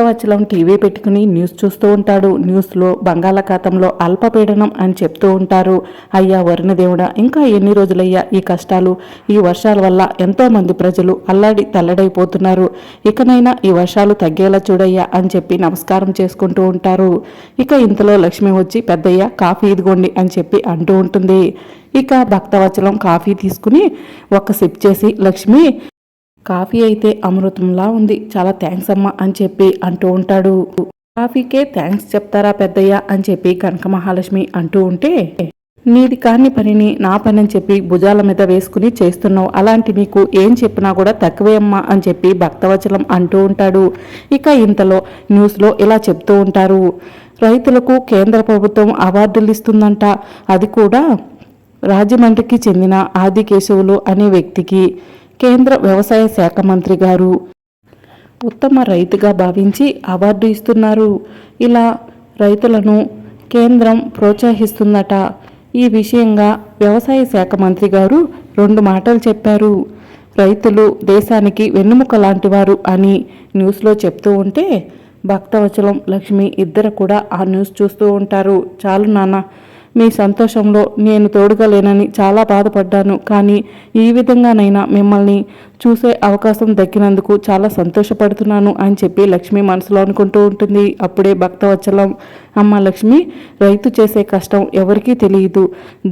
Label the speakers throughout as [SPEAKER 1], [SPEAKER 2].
[SPEAKER 1] భక్తవచ్చలం TV పెట్టుకుని news చూస్తూ ఉంటాడు. న్యూస్లో బంగాళాఖాతంలో అల్పపీడనం అని చెప్తూ ఉంటారు. అయ్యా వరుణదేవుడా ఇంకా ఎన్ని రోజులయ్యా ఈ కష్టాలు? ఈ వర్షాల వల్ల ఎంతోమంది ప్రజలు అల్లాడి తల్లడైపోతున్నారు. ఇకనైనా ఈ వర్షాలు తగ్గేలా చూడయ్యా అని చెప్పి నమస్కారం చేసుకుంటూ ఉంటారు. ఇక ఇంతలో లక్ష్మి వచ్చి పెద్దయ్య కాఫీ ఇదిగోండి అని చెప్పి అంటూ ఉంటుంది. ఇక భక్తవచలం కాఫీ తీసుకుని ఒక సిప్ చేసి లక్ష్మి కాఫీ అయితే అమృతంలా ఉంది. చాలా థ్యాంక్స్ అమ్మా అని చెప్పి అంటూ ఉంటాడు. కాఫీకే థ్యాంక్స్ చెప్తారా పెద్దయ్య అని చెప్పి కనక మహాలక్ష్మి అంటూ ఉంటే నీది కాని పనిని నా పని అని చెప్పి భుజాల మీద వేసుకుని చేస్తున్నావు. అలాంటి నీకు ఏం చెప్పినా కూడా తక్కువే అమ్మా అని చెప్పి భక్తవచలం అంటూ ఉంటాడు. ఇక ఇంతలో న్యూస్లో ఇలా చెప్తూ ఉంటారు. రైతులకు కేంద్ర ప్రభుత్వం అవార్డులు ఇస్తుందంట. అది కూడా రాజమండ్రికి చెందిన ఆదికేశవులు అనే వ్యక్తికి. కేంద్ర వ్యవసాయ శాఖ మంత్రి గారు. ఉత్తమ రైతుగా భావించి అవార్డు ఇస్తున్నారు. ఇలా రైతులను కేంద్రం ప్రోత్సహిస్తుందట. ఈ విషయంగా వ్యవసాయ శాఖ మంత్రి గారు రెండు మాటలు చెప్పారు. రైతులు దేశానికి వెన్నుముక లాంటివారు అని న్యూస్లో చెప్తూ ఉంటే భక్తవచలం లక్ష్మి ఇద్దరు కూడా ఆ న్యూస్ చూస్తూ ఉంటారు. చాలు నాన్న మీ సంతోషంలో నేను తోడుగా లేనని చాలా బాధపడ్డాను. కానీ ఈ విధంగానైనా మిమ్మల్ని చూసే అవకాశం దక్కినందుకు చాలా సంతోషపడుతున్నాను అని చెప్పి లక్ష్మి మనసులో అనుకుంటూ ఉంటుంది. అప్పుడే భక్తవచ్చలం అమ్మ లక్ష్మి రైతు చేసే కష్టం ఎవరికీ తెలియదు.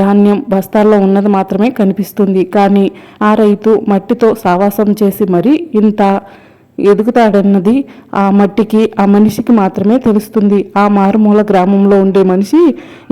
[SPEAKER 1] ధాన్యం బస్తాల్లో ఉన్నది మాత్రమే కనిపిస్తుంది. కానీ ఆ రైతు మట్టితో సావాసం చేసి మరీ ఇంత ఎదుగుతాడన్నది ఆ మట్టికి ఆ మనిషికి మాత్రమే తెలుస్తుంది. ఆ మారుమూల గ్రామంలో ఉండే మనిషి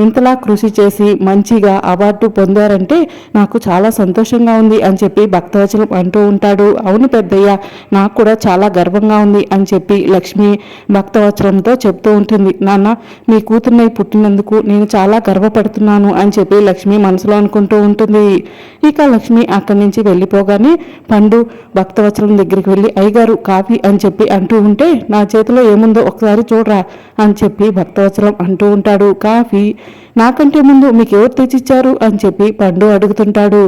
[SPEAKER 1] ఇంతలా కృషి చేసి మంచిగా అవార్డు పొందారంటే నాకు చాలా సంతోషంగా ఉంది అని చెప్పి భక్తవచనం అంటూ ఉంటాడు. అవును పెద్దయ్య నాకు కూడా చాలా గర్వంగా ఉంది అని చెప్పి లక్ష్మి భక్తవచనంతో చెప్తూ ఉంటుంది. నాన్న మీ కూతుర్నై పుట్టినందుకు నేను చాలా గర్వపడుతున్నాను అని చెప్పి లక్ష్మి మనసులో అనుకుంటూ ఉంటుంది. ఇక లక్ష్మి అక్కడి నుంచి వెళ్ళిపోగానే పండు భక్తవచనం దగ్గరికి వెళ్ళి అయ్యగారు కాఫీ అని చెప్పి అంటూ ఉంటే నా చేతిలో ఏముందో ఒకసారి చూడరా అని చెప్పి భక్తవత్సలం అంటూ ఉంటాడు. కాఫీ నాకంటే ముందు మీకు ఎవరు తెచ్చిచ్చారు అని చెప్పి పండు అడుగుతుంటాడు.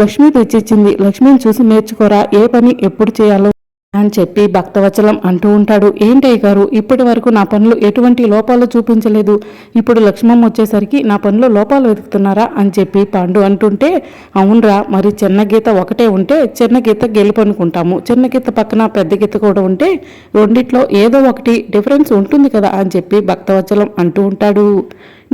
[SPEAKER 1] లక్ష్మి తెచ్చిచ్చింది. లక్ష్మిని చూసి నేర్చుకోరా ఏ పని ఎప్పుడు చేయాలో అని చెప్పి భక్తవచలం అంటూ ఉంటాడు. ఏంటయ్య గారు ఇప్పటి వరకు నా పనులు ఎటువంటి లోపాలు చూపించలేదు. ఇప్పుడు లక్ష్మమ్మ వచ్చేసరికి నా పనిలో లోపాలు వెతుకుతున్నారా అని చెప్పి పాండు అంటుంటే అవునరా మరి చిన్న గీత ఒకటే ఉంటే చిన్న గీత గెలుపు అనుకుంటాము. చిన్న గీత పక్కన పెద్ద గీత కూడా ఉంటే రెండిట్లో ఏదో ఒకటి డిఫరెన్స్ ఉంటుంది కదా అని చెప్పి భక్తవచలం అంటూ ఉంటాడు.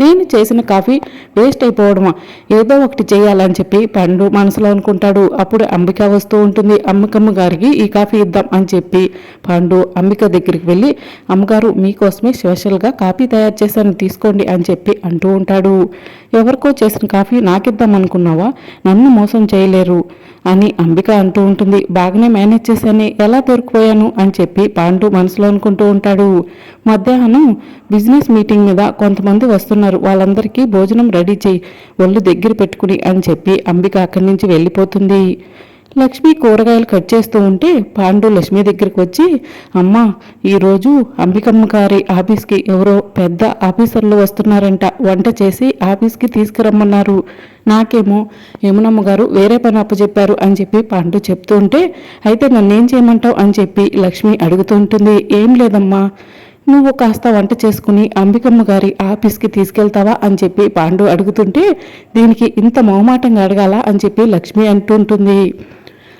[SPEAKER 1] నేను చేసిన కాఫీ వేస్ట్ అయిపోవడమా? ఏదో ఒకటి చేయాలని చెప్పి పండు మనసులో అనుకుంటాడు. అప్పుడు అంబిక వస్తూ ఉంటుంది. అమ్మకమ్మ గారికి ఈ కాఫీ ఇద్దాం అని చెప్పి పండు అంబిక దగ్గరికి వెళ్ళి అమ్మగారు మీకోసమే స్పెషల్గా కాఫీ తయారు చేశాను. తీసుకోండి అని చెప్పి అంటూ ఉంటాడు. ఎవరికో చేసిన కాఫీ నాకిద్దాం అనుకున్నావా? నన్ను మోసం చేయలేరు. అని అంబిక అంటూ ఉంటుంది. బాగానే మేనేజ్ చేశానే ఎలా దొరికిపోయాను అని చెప్పి పాండు మనసులో అనుకుంటూ ఉంటాడు. మధ్యాహ్నం బిజినెస్ మీటింగ్ మీద కొంతమంది వస్తున్నారు. వాళ్ళందరికీ భోజనం రెడీ చేయి ఒళ్ళు దగ్గర పెట్టుకుని అని చెప్పి అంబిక అక్కడి నుంచి వెళ్ళిపోతుంది. లక్ష్మి కూరగాయలు కట్ చేస్తూ ఉంటే పాండు లక్ష్మి దగ్గరికి వచ్చి అమ్మ ఈరోజు అంబికమ్మ గారి ఆఫీస్కి ఎవరో పెద్ద ఆఫీసర్లు వస్తున్నారంట. వంట చేసి ఆఫీస్కి తీసుకురమ్మన్నారు. నాకేమో యమునమ్మ గారు వేరే పని అప్పచెప్పారు అని చెప్పి పాండు చెప్తూ ఉంటే అయితే నన్నేం చేయమంటావు? అని చెప్పి లక్ష్మి అడుగుతూ ఉంటుంది. ఏం లేదమ్మా. నువ్వు కాస్త వంట చేసుకుని అంబికమ్మ గారి ఆఫీస్కి తీసుకెళ్తావా? అని చెప్పి పాండు అడుగుతుంటే దీనికి ఇంత మొహమాటంగా అడగాల? అని చెప్పి లక్ష్మి అంటుంటుంది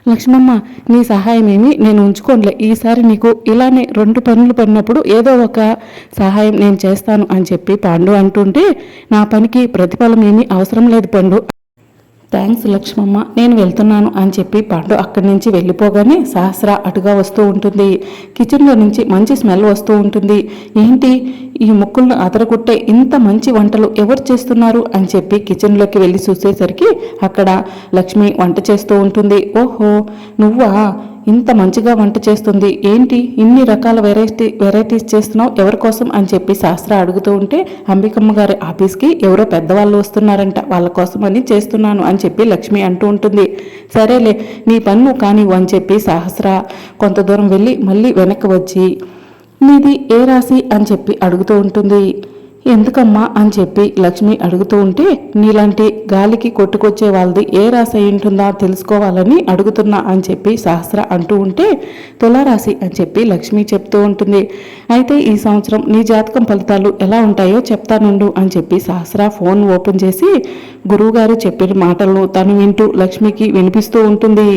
[SPEAKER 1] లక్ష్మమ్మ నీ సహాయమేమి? నేను ఉంచుకోనులే. ఈసారి నీకు ఇలానే రెండు పనులు పడినప్పుడు ఏదో ఒక సహాయం నేను చేస్తాను అని చెప్పి పాండు అంటుంటే నా పనికి ప్రతిఫలం ఏమీ అవసరం లేదు పండు. థ్యాంక్స్ లక్ష్మమ్మ నేను వెళ్తున్నాను అని చెప్పి పాండు అక్కడి నుంచి వెళ్ళిపోగానే సహస్ర అటుగా వస్తూ ఉంటుంది. కిచెన్లో నుంచి మంచి స్మెల్ వస్తూ ఉంటుంది. ఏంటి? ఈ ముక్కులను అదరగొట్టే ఇంత మంచి వంటలు ఎవరు చేస్తున్నారు అని చెప్పి కిచెన్లోకి వెళ్ళి చూసేసరికి అక్కడ లక్ష్మి వంట చేస్తూ ఉంటుంది. ఓహో నువ్వా? ఇంత మంచిగా వంట చేస్తుంది. ఏంటి? ఇన్ని రకాల వెరైటీ వెరైటీస్ చేస్తున్నావు ఎవరి కోసం అని చెప్పి శాస్త్ర అడుగుతూ ఉంటే అంబికమ్మ గారి ఆఫీస్కి ఎవరో పెద్దవాళ్ళు వస్తున్నారంట. వాళ్ళ కోసం అని చేస్తున్నాను అని చెప్పి లక్ష్మి అంటూ ఉంటుంది. సరేలే నీ పన్ను కానివ్వు అని చెప్పి సహస్ర కొంత దూరం వెళ్ళి మళ్ళీ వెనక్కి వచ్చి నీది ఏ రాశి అని చెప్పి అడుగుతూ ఉంటుంది. ఎందుకమ్మా అని చెప్పి లక్ష్మి అడుగుతూ ఉంటే నీలాంటి గాలికి కొట్టుకొచ్చే వాళ్ళది ఏ రాశి ఉంటుందా తెలుసుకోవాలని అడుగుతున్నా అని చెప్పి సహస్ర అంటూ ఉంటే తులారాశి అని చెప్పి లక్ష్మి చెప్తూ ఉంటుంది. అయితే ఈ సంవత్సరం నీ జాతకం ఫలితాలు ఎలా ఉంటాయో చెప్తానుండు అని చెప్పి సహస్ర ఫోన్ ఓపెన్ చేసి గురువుగారు చెప్పిన మాటలను తను వింటూ లక్ష్మికి వినిపిస్తూ ఉంటుంది.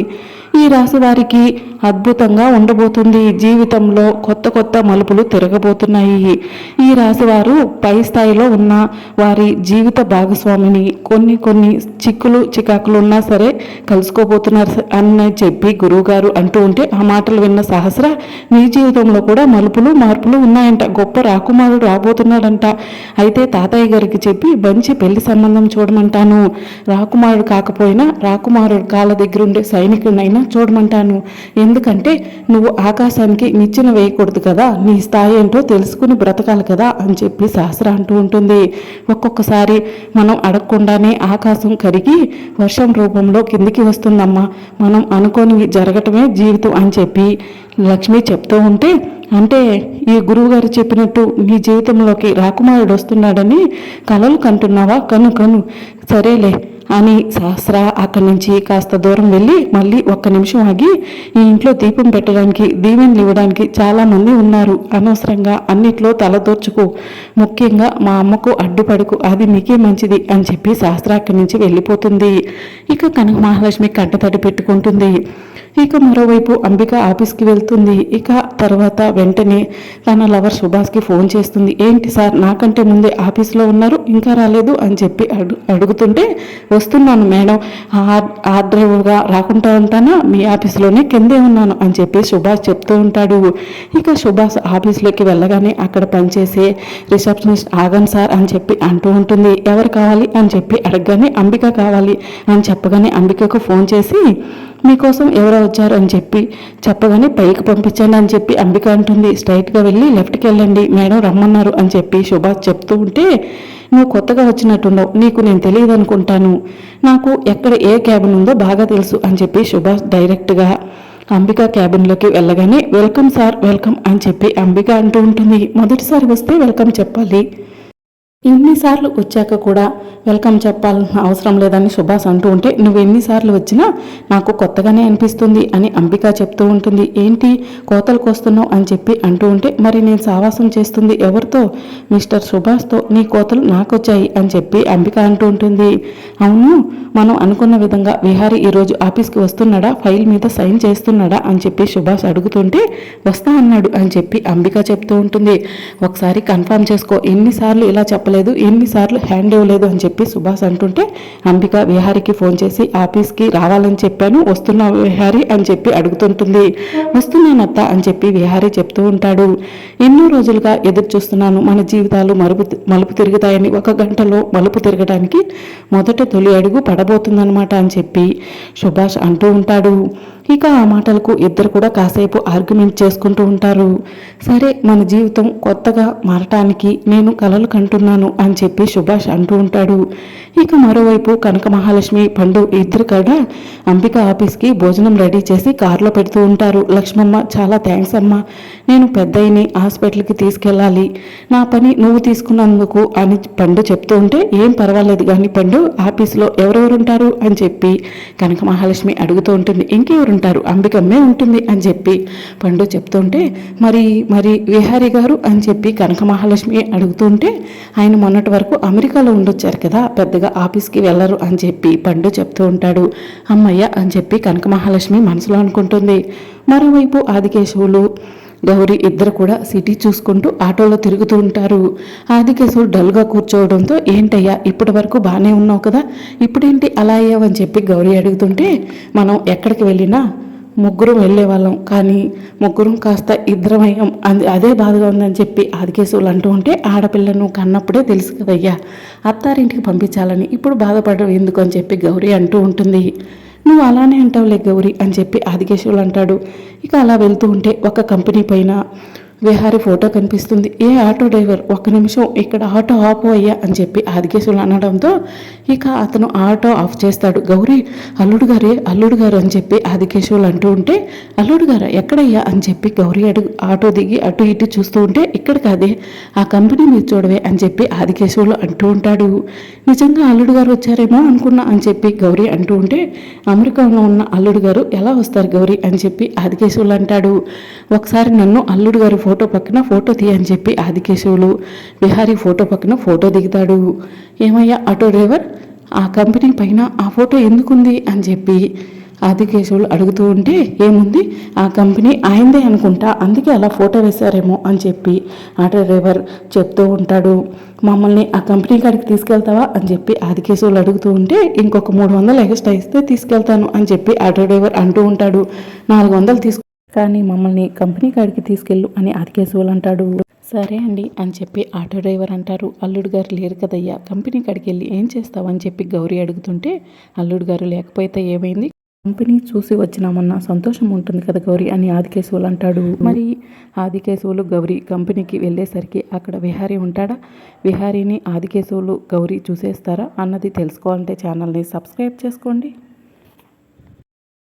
[SPEAKER 1] ఈ రాశి వారికి అద్భుతంగా ఉండబోతుంది. జీవితంలో కొత్త కొత్త మలుపులు తిరగబోతున్నాయి. ఈ రాశి వారు పై స్థాయిలో ఉన్న వారి జీవిత భాగస్వామిని కొన్ని కొన్ని చిక్కులు చికాకులు ఉన్నా సరే కలుసుకోబోతున్నారు అని చెప్పి గురువుగారు అంటూ ఉంటే ఆ మాటలు విన్న సహస్ర నీ జీవితంలో కూడా మలుపులు మార్పులు ఉన్నాయంట. గొప్ప రాకుమారుడు రాబోతున్నాడంట. అయితే తాతయ్య గారికి చెప్పి మంచి పెళ్ళి సంబంధం చూడమంటాను. రాకుమారుడు కాకపోయినా రాకుమారుడు కాళ్ళ దగ్గర ఉండే సైనికుడినైనా చూడమంటాను. ఎందుకంటే నువ్వు ఆకాశానికి నిచ్చెన వేయకూడదు కదా నీ స్థాయి ఏంటో తెలుసుకుని బ్రతకాలి కదా అని చెప్పి శాస్త్ర అంటూ ఉంటుంది. ఒక్కొక్కసారి మనం అడగకుండానే ఆకాశం కరిగి వర్షం రూపంలో కిందికి వస్తుందమ్మా. మనం అనుకోనివి జరగటమే జీవితం అని చెప్పి లక్ష్మి చెప్తూ ఉంటే అంటే ఈ గురువుగారు చెప్పినట్టు నీ జీవితంలోకి రాకుమారుడు వస్తున్నాడని కలలు కంటున్నావా? కను కను. సరేలే. అని సహస్ర అక్కడి నుంచి కాస్త దూరం వెళ్ళి మళ్ళీ ఒక్క నిమిషం ఆగి ఈ ఇంట్లో దీపం పెట్టడానికి దీవెనలు ఇవ్వడానికి చాలామంది ఉన్నారు. అనవసరంగా అన్నిట్లో తలదోర్చుకు ముఖ్యంగా మా అమ్మకు అడ్డుపడుకు. అది మీకే మంచిది అని చెప్పి సహస్ర అక్కడి నుంచి వెళ్ళిపోతుంది. ఇక కనక మహాలక్ష్మి కంటతడి పెట్టుకుంటుంది. ఇక మరోవైపు అంబిక ఆఫీస్కి వెళ్తుంది. ఇక తర్వాత వెంటనే తన లవర్ సుభాష్కి ఫోన్ చేస్తుంది. ఏంటి సార్ నాకంటే ముందే ఆఫీస్లో ఉన్నారు ఇంకా రాలేదు అని చెప్పి అడు అడుగుతుంటే వస్తున్నాను మేడం. ఆ డ్రైవర్గా రాకుండా ఉంటానా? మీ ఆఫీస్లోనే కిందే ఉన్నాను అని చెప్పి సుభాష్ చెప్తూ ఉంటాడు. ఇక సుభాష్ ఆఫీస్లోకి వెళ్ళగానే అక్కడ పనిచేసే రిసెప్షనిస్ట్ ఆగం సార్ అని చెప్పి అంటూ ఉంటుంది. ఎవరు కావాలి అని చెప్పి అడగగానే అంబిక కావాలి అని చెప్పగానే అంబికకు ఫోన్ చేసి మీకోసం ఎవరో వచ్చారు అని చెప్పి చెప్పగానే పైకి పంపించండి అని చెప్పి అంబిక అంటుంది. స్ట్రైట్గా వెళ్ళి లెఫ్ట్కి వెళ్ళండి మేడం రమ్మన్నారు అని చెప్పి సుభాష్ చెప్తూ ఉంటే నువ్వు కొత్తగా వచ్చినట్టున్నావు నీకు నేను తెలియదు అనుకుంటాను నాకు ఎక్కడ ఏ క్యాబిన్ ఉందో బాగా తెలుసు అని చెప్పి సుభాష్ డైరెక్ట్గా అంబిక క్యాబిన్లోకి వెళ్ళగానే వెల్కమ్ సార్ వెల్కమ్ అని చెప్పి అంబిక అంటూ ఉంటుంది. మొదటిసారి వస్తే వెల్కమ్ చెప్పాలి. ఇన్నిసార్లు వచ్చాక కూడా వెల్కమ్ చెప్పాల్సిన అవసరం లేదని సుభాష్ అంటూ ఉంటే నువ్వు ఎన్నిసార్లు వచ్చినా నాకు కొత్తగానే అనిపిస్తుంది అని అంబిక చెప్తూ ఉంటుంది. ఏంటి కోతలకు వస్తున్నావు అని చెప్పి అంటూ ఉంటే మరి నేను సావాసం చేస్తుంది ఎవరితో? మిస్టర్ సుభాష్తో నీ కోతలు నాకొచ్చాయి అని చెప్పి అంబిక అంటూ ఉంటుంది. అవును మనం అనుకున్న విధంగా విహారీ ఈరోజు ఆఫీస్కి వస్తున్నాడా? ఫైల్ మీద సైన్ చేస్తున్నాడా? అని చెప్పి సుభాష్ అడుగుతుంటే వస్తా అన్నాడు అని చెప్పి అంబిక చెప్తూ ఉంటుంది. ఒకసారి కన్ఫర్మ్ చేసుకో ఎన్నిసార్లు ఇలా చెప్పలేదు చెప్పలేదు ఎన్నిసార్లు హ్యాండ్ ఇవ్వలేదు అని చెప్పి సుభాష్ అంటుంటే అంబిక విహారికి ఫోన్ చేసి ఆఫీస్కి రావాలని చెప్పాను వస్తున్నా విహారి అని చెప్పి అడుగుతుంటుంది. వస్తున్నానత్త అని చెప్పి విహారీ చెప్తూ ఉంటాడు. ఎన్నో రోజులుగా ఎదురు చూస్తున్నాను మన జీవితాలు మలుపు మలుపు తిరుగుతాయని ఒక గంటలో మలుపు తిరగడానికి మొదట తొలి అడుగు పడబోతుందనమాట అని చెప్పి సుభాష్ అంటూ ఉంటాడు. ఇక ఆ మాటలకు ఇద్దరు కూడా కాసేపు ఆర్గ్యుమెంట్ చేసుకుంటూ ఉంటారు. సరే మన జీవితం కొత్తగా మారటానికి నేను కలలు కంటున్నాను అని చెప్పి సుభాష్ అంటూ ఉంటాడు. ఇక మరోవైపు కనక మహాలక్ష్మి పండు ఇద్దరు కూడా అంబిక ఆఫీస్కి భోజనం రెడీ చేసి కారులో పెడుతూ ఉంటారు. లక్ష్మమ్మ చాలా థ్యాంక్స్ అమ్మా. నేను పెద్దయిని హాస్పిటల్కి తీసుకెళ్ళాలి. నా పని నువ్వు తీసుకున్నందుకు అని పండు చెప్తూ ఉంటే ఏం పర్వాలేదు కానీ పండు ఆఫీస్లో ఎవరెవరు ఉంటారు అని చెప్పి కనక మహాలక్ష్మి అడుగుతూ ఉంటుంది. ఇంకెవరుంటారు? అంబికమ్మే ఉంటుంది అని చెప్పి పండు చెప్తుంటే మరి మరి విహారీ గారు అని చెప్పి కనక మహాలక్ష్మి అడుగుతుంటే ఆయన మొన్నటి వరకు అమెరికాలో ఉండొచ్చారు కదా పెద్దగా ఆఫీస్కి వెళ్ళరు అని చెప్పి పండు చెప్తూ ఉంటాడు. అమ్మయ్య అని చెప్పి కనక మహాలక్ష్మి మనసులో అనుకుంటుంది. మరోవైపు ఆదికేశవులు గౌరీ ఇద్దరు కూడా సిటీ చూసుకుంటూ ఆటోలో తిరుగుతూ ఉంటారు. ఆదికేశవుడు డల్గా కూర్చోవడంతో ఏంటయ్యా ఇప్పటి వరకు బాగానే ఉన్నావు కదా? ఇప్పుడేంటి అలా అయ్యావని చెప్పి గౌరీ అడుగుతుంటే మనం ఎక్కడికి వెళ్ళినా ముగ్గురం వెళ్ళే వాళ్ళం కానీ ముగ్గురం కాస్త ఇద్దరమయ్యాం. అది అదే బాధగా ఉందని చెప్పి ఆదికేశవులు అంటూ ఉంటే ఆడపిల్లను కన్నప్పుడే తెలుసు కదయ్యా. అత్తారింటికి పంపించాలని ఇప్పుడు బాధపడడం ఎందుకు అని చెప్పి గౌరీ అంటూ ఉంటుంది. నువ్వు అలానే అంటావులే గౌరీ అని చెప్పి ఆదికేశవులు అంటాడు. ఇక అలా వెళ్తూ ఉంటే ఒక కంపెనీ పైన విహారి ఫోటో కనిపిస్తుంది. ఏ ఆటో డ్రైవర్ ఒక్క నిమిషం ఇక్కడ ఆటో ఆపు అయ్యా అని చెప్పి ఆదికేశులు అనడంతో ఇక అతను ఆటో ఆఫ్ చేస్తాడు. గౌరీ అల్లుడు గారే అల్లుడు గారు అని చెప్పి ఆదికేశవులు అంటూ ఉంటే అల్లుడు గారా ఎక్కడయ్యా అని చెప్పి గౌరీ అడుగు ఆటో దిగి అటు ఇటు చూస్తూ ఉంటే ఇక్కడ కాదే ఆ కంపెనీ మీరు చూడవే అని చెప్పి ఆదికేశవులు అంటూ ఉంటాడు. నిజంగా అల్లుడు గారు వచ్చారేమో అనుకున్నా అని చెప్పి గౌరీ అంటూ ఉంటే అమెరికాలో ఉన్న అల్లుడు గారు ఎలా వస్తారు గౌరీ? అని చెప్పి ఆదికేశవులు అంటాడు. ఒకసారి నన్ను అల్లుడు గారి ఫోటో పక్కన ఫోటో తీయ అని చెప్పి ఆదికేశవులు విహారీ ఫోటో పక్కన ఫోటో దిగుతాడు. ఏమయ్యా ఆటో డ్రైవర్? ఆ కంపెనీ పైన ఆ ఫోటో ఎందుకుంది అని చెప్పి ఆదికేశవులు అడుగుతూ ఉంటే ఏముంది? ఆ కంపెనీ ఆయనదే అనుకుంటా అందుకే అలా ఫోటో వేశారేమో అని చెప్పి ఆటో డ్రైవర్ చెప్తూ ఉంటాడు. మమ్మల్ని ఆ కంపెనీ కాడికి తీసుకెళ్తావా అని చెప్పి ఆదికేశవులు అడుగుతూ ఉంటే ఇంకొక మూడు వందలు ఎక్స్ట్రా ఇస్తే తీసుకెళ్తాను అని చెప్పి ఆటో డ్రైవర్ అంటూ ఉంటాడు. నాలుగు వందలు తీసుకు కానీ మమ్మల్ని కంపెనీ కాడికి తీసుకెళ్ళు అని ఆదికేశవులు అంటాడు సరే అండి అని చెప్పి ఆటో డ్రైవర్ అంటారు. అల్లుడు గారు లేరు కదయ్యా కంపెనీ కాడికి వెళ్ళి ఏం చేస్తావు అని చెప్పి గౌరీ అడుగుతుంటే అల్లుడు గారు లేకపోతే ఏమైంది? కంపెనీ చూసి వచ్చినామన్న సంతోషం ఉంటుంది కదా గౌరీ అని ఆదికేశవులు అంటాడు. మరి ఆదికేశవులు గౌరీ కంపెనీకి వెళ్ళేసరికి అక్కడ విహారీ ఉంటాడా? విహారీని ఆదికేశవులు గౌరీ చూసేస్తారా? అన్నది తెలుసుకోవాలంటే ఛానల్ని సబ్స్క్రైబ్ చేసుకోండి.